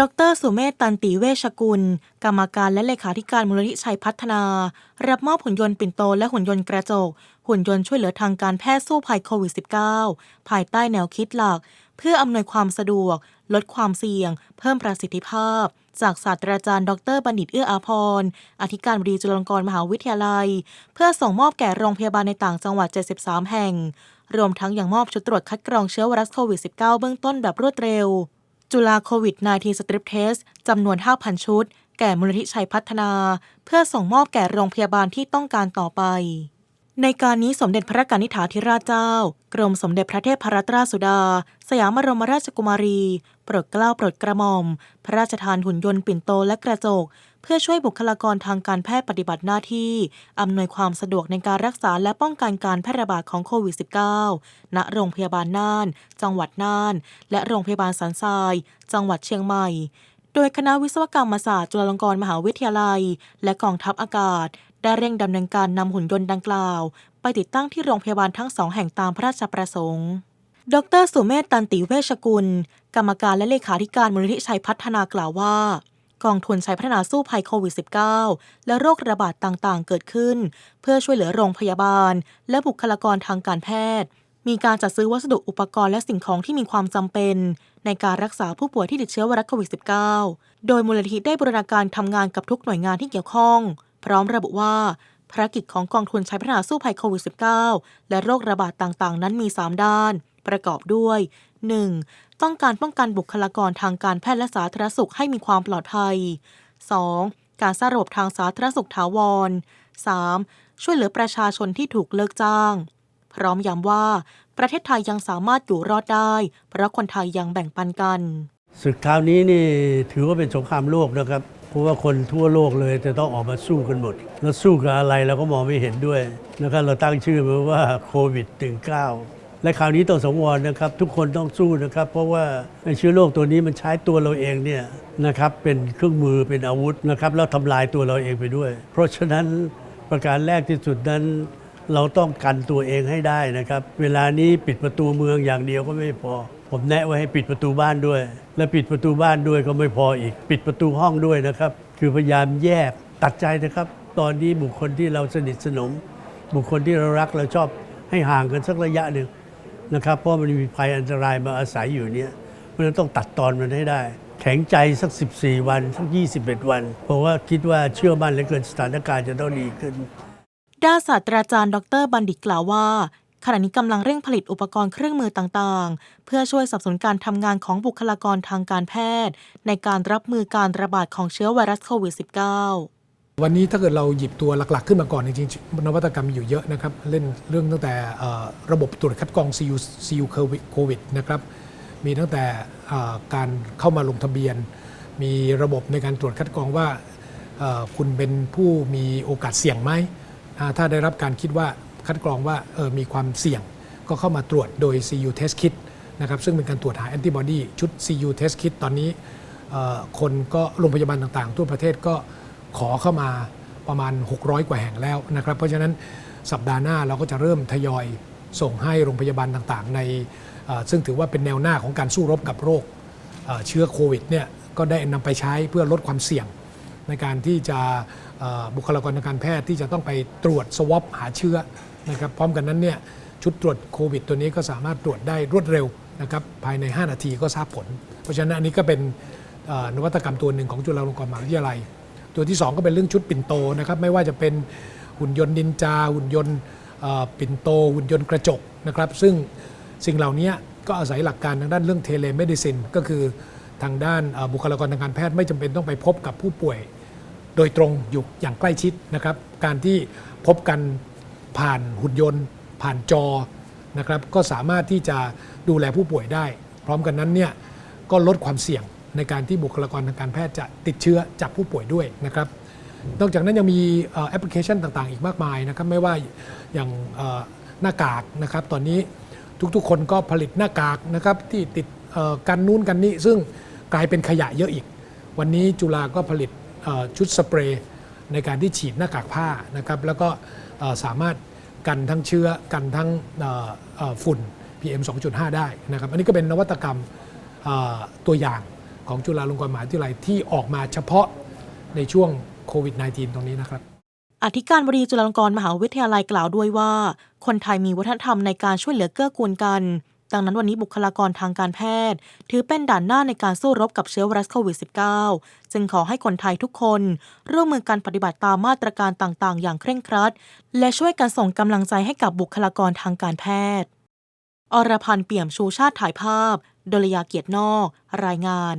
ดรสุเมธตันติเวชกุล กรรมการและเลขาธิการมูลนิธิชัยพัฒนา รับมอบหุ่นยนต์ปิ่นโตและหุ่นยนต์กระจก หุ่นยนต์ช่วยเหลือทางการแพทย์สู้ภัยโควิด -19 ภายใต้แนวคิดหลัก เพื่ออำนวยความสะดวก ลดความเสี่ยง เพิ่มประสิทธิภาพ จากศาสตราจารย์ดรบัณฑิตเอื้ออาภรณ์อธิการบดีจุฬาลงกรณ์มหาวิทยาลัย เพื่อส่งมอบแก่โรงพยาบาลในต่างจังหวัด 73 แห่ง รวมทั้งยังมอบชุดตรวจคัดกรองเชื้อไวรัสโควิด -19 เบื้องต้นแบบรวดเร็ว จุฬาโควิด -19 สตริปเทสจำนวน 5,000 ชุด แก่มูลนิธิชัยพัฒนา เพื่อส่งมอบแก่โรงพยาบาลที่ต้องการต่อไป ในการนี้สมเด็จพระกนิษฐาธิราชเจ้า กรมสมเด็จพระเทพรัตนราชสุดา สยามบรมราชกุมารี โปรดเกล้าโปรดกระหม่อม พระราชทานหุ่นยนต์ปิ่นโตและกระจก เพื่อช่วยบุคลากรทางการแพทย์ปฏิบัติหน้าที่ อำนวยความสะดวกในการรักษาและป้องกันการแพร่ระบาดของโควิด -19 ณ โรงพยาบาลน่าน จังหวัดน่าน และโรงพยาบาลสันทราย จังหวัดเชียงใหม่โดยคณะวิศวกรรมศาสตร์จุฬาลงกรณ์มหาวิทยาลัย และกองทัพอากาศ ได้เร่งดำเนินการนำหุ่นยนต์ดังกล่าว ไปติดตั้งที่โรงพยาบาลทั้งสองแห่งตามพระราชประสงค์ ดรสุเมธตันติเวชกุล กรรมการและเลขาธิการมูลนิธิชัยพัฒนากล่าวว่ากองทุนชัยพัฒนาสู้ภัยโควิด -19 และโรคระบาดต่างๆ เกิดขึ้น เพื่อช่วยเหลือโรงพยาบาล และบุคลากรทางการแพทย์ มีการจัดซื้อวัสดุอุปกรณ์และสิ่งของที่มีความจำเป็น ในการรักษาผู้ป่วยที่ติดเชื้อไวรัสโควิด -19 โดยมูลนิธิได้บูรณาการทำงานกับทุกหน่วยงานที่เกี่ยวข้อง พร้อมระบุว่าภารกิจของกองทุนชัยพัฒนาสู้ภัยโควิด -19 และโรคระบาดต่างๆ นั้นมี 3 ด้าน ประกอบด้วย 1. ต้องการป้องกันบุคลากรทางการแพทย์และสาธารณสุขให้มีความปลอดภัย 2. การสร้างระบบทางสาธารณสุขถาวร 3. ช่วยเหลือประชาชนที่ถูกเลิกจ้าง พร้อมย้ำว่า ประเทศไทยยังสามารถอยู่รอดได้ เพราะคนไทยยังแบ่งปันกัน ศึกคราวนี้นี่ถือว่าเป็นสงครามโลกนะครับ ราะว่าคนทั่วโลกเลยจะต้องออกมาสู้กันหมด แล้วสู้กับอะไรเราก็มองไม่เห็นด้วยนะครับเราตั้งชื่อมันว่าโควิด19และคราวนี้ต้องสงวรนะครับ ทุกคนต้องสู้นะครับ เพราะว่าไอ้เชื้อโรคตัวนี้มันใช้ตัวเราเองเนี่ยนะครับเป็นเครื่องมือเป็นอาวุธนะครับแล้วทำลายตัวเราเองไปด้วย เพราะฉะนั้นประการแรกที่สุดนั้นเราต้องกันตัวเองให้ได้นะครับ เวลานี้ปิดประตูเมืองอย่างเดียวก็ไม่พอ ผมแนะไว้ให้ปิดประตูบ้านด้วย และปิดประตูบ้านด้วยก็ไม่พออีก ปิดประตูห้องด้วยนะครับ คือพยายามแยกตัดใจนะครับ ตอนนี้บุคคลที่เราสนิทสนม บุคคลที่เรารักเราชอบให้ห่างกันสักระยะหนึ่งนะครับ เพราะมันมีภัยอันตรายมาอาศัยอยู่เนี่ยเพราะฉะนั้นต้องตัดตอนมันให้ได้ แข็งใจสัก 14 วันสัก 21 วัน เพราะว่าคิดว่าเชื่อมั่นเหลือเกินสถานการณ์จะต้องดีขึ้นด้านศาสตราจารย์ ดรบัณฑิตกล่าวว่า ขณะนี้กำลังเร่งผลิตอุปกรณ์เครื่องมือต่างๆ เพื่อช่วยสนับสนุนการทำงานของบุคลากรทางการแพทย์ ในการรับมือการระบาดของเชื้อไวรัสโควิด -19 วันนี้ถ้าเกิดเราหยิบตัวหลักๆ ขึ้นมาก่อนจริงๆนวัตกรรมมีอยู่เยอะนะครับ เล่นเรื่องตั้งแต่ระบบตรวจคัดกรอง CU CU โควิดนะครับ มีตั้งแต่การเข้ามาลงทะเบียน มีระบบในการตรวจคัดกรองว่าคุณเป็นผู้มีโอกาสเสี่ยงไหม ถ้าได้รับการคิดว่า คัดกรองว่าเออมีความเสี่ยง ก็เข้ามาตรวจโดย CU test kit นะครับซึ่งเป็นการตรวจหาแอนติบอดีชุด CU test kit ตอนนี้คนก็โรงพยาบาลต่างๆ ทั่วประเทศก็ขอเข้ามาประมาณ 600 กว่าแห่งแล้วนะครับ เพราะฉะนั้นสัปดาห์หน้าเราก็จะเริ่มทยอยส่งให้โรงพยาบาลต่างๆ ในซึ่งถือว่าเป็นแนวหน้าของการสู้รบกับโรคเชื้อโควิดเนี่ยก็ได้นำไปใช้เพื่อลดความเสี่ยง ในการที่จะบุคลากรทางการแพทย์ที่จะต้องไปตรวจสวอปหาเชื้อ นะครับพร้อมกันนั้นเนี่ยชุดตรวจโควิด ตัวนี้ก็สามารถตรวจได้รวดเร็วนะครับภายใน 5 นาทีก็ทราบผล เพราะฉะนั้นอันนี้ก็เป็นนวัตกรรมตัวหนึ่งของจุฬาลงกรณ์มหาวิทยาลัย ตัวที่ 2 ก็เป็นเรื่องชุดปิ่นโตนะครับไม่ว่าจะเป็นหุ่นยนต์นินจา หุ่นยนต์ปิ่นโต หุ่นยนต์กระจกนะครับซึ่งสิ่งเหล่านี้ก็อาศัยหลักการทางด้านเรื่องเทเลเมดิซินก็คือทางด้านบุคลากรทางการแพทย์ไม่จำเป็นต้องไปพบกับผู้ป่วย โดยตรงอยู่อย่างใกล้ชิดนะครับการที่พบกัน ผ่านหุ่นยนต์ ผ่านจอนะครับก็สามารถที่จะดูแลผู้ป่วยได้ พร้อมกันนั้นเนี่ยก็ลดความเสี่ยงในการที่บุคลากรทางการแพทย์จะติดเชื้อจากผู้ป่วยด้วยนะครับนอกจากนั้นยังมีแอปพลิเคชันต่างๆ อีกมากมายนะครับไม่ว่าอย่างหน้ากากนะครับตอนนี้ทุกๆ คนก็ผลิตหน้ากากนะครับที่ติดกันนู้นกันนี้ ซึ่งกลายเป็นขยะเยอะอีก วันนี้จุฬาก็ผลิตชุดสเปรย์ในการที่ฉีดหน้ากากผ้านะครับแล้วก็ สามารถกันทั้งเชื้อกันทั้งฝุ่น PM 2.5 ได้นะครับ อันนี้ก็เป็นนวัตกรรมตัวอย่างของจุฬาลงกรณ์มหาวิทยาลัยที่ออกมาเฉพาะในช่วงโควิด -19 ตรงนี้นะครับ อธิการบดีจุฬาลงกรณ์มหาวิทยาลัยกล่าวด้วยว่า คนไทยมีวัฒนธรรมในการช่วยเหลือเกื้อกูลกัน ดังนั้นวันนี้บุคลากรทางการแพทย์ ถือเป็นด่านหน้าในการสู้รบกับเชื้อไวรัสโควิด -19 จึงขอให้คนไทยทุกคน ร่วมมือกันปฏิบัติตามมาตรการต่างๆ อย่างเคร่งครัด และช่วยกันส่งกำลังใจให้กับบุคลากรทางการแพทย์ อรพันธ์เปี่ยมชูชาติถ่ายภาพ ดลยาเกียรตินอก รายงาน